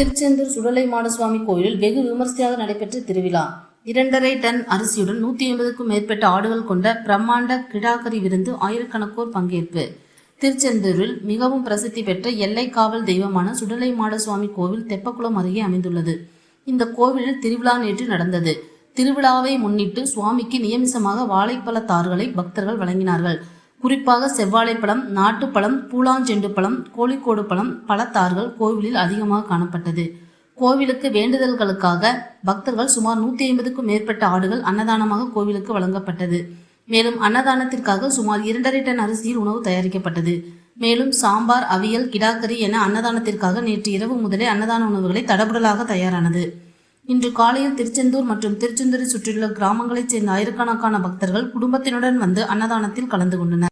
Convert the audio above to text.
திருச்செந்தூர் சுடலை மாடசுவாமி கோயிலில் வெகு விமர்சையாக நடைபெற்ற திருவிழா. இரண்டரை டன் அரிசியுடன் நூற்றி ஐம்பதுக்கும் மேற்பட்ட ஆடுகள் கொண்ட பிரம்மாண்ட கிடாக்கரி விருந்து ஆயிரக்கணக்கோர் பங்கேற்பு. திருச்செந்தூரில் மிகவும் பிரசித்தி பெற்ற எல்லை காவல் தெய்வமான சுடலை மாடசுவாமி கோவில் தெப்பக்குளம் அருகே அமைந்துள்ளது. இந்த கோவிலில் திருவிழா நேற்று நடந்தது. திருவிழாவை முன்னிட்டு சுவாமிக்கு நியமிசமாக வாழைப்பழ தார்களை பக்தர்கள் வழங்கினார்கள். குறிப்பாக செவ்வாழைப்பழம் நாட்டுப்பழம் பூலாஞ்செண்டு பழம் கோழிக்கோடு பழம் பழத்தார்கள் கோவிலில் அதிகமாக காணப்பட்டது. கோவிலுக்கு வேண்டுதல்களுக்காக பக்தர்கள் சுமார் நூற்றி ஐம்பதுக்கும் மேற்பட்ட ஆடுகள் அன்னதானமாக கோவிலுக்கு வழங்கப்பட்டது. மேலும் அன்னதானத்திற்காக சுமார் இரண்டரை டன் அரிசியில் உணவு தயாரிக்கப்பட்டது. மேலும் சாம்பார் அவியல் கிடாக்கரி என அன்னதானத்திற்காக நேற்று இரவு முதலே அன்னதான உணவுகளை தடபுடலாக தயாரானது. இன்று காலையில் திருச்செந்தூர் மற்றும் திருச்செந்தூரை சுற்றியுள்ள கிராமங்களைச் சேர்ந்த ஆயிரக்கணக்கான பக்தர்கள் குடும்பத்தினுடன் வந்து அன்னதானத்தில் கலந்து கொண்டனர்.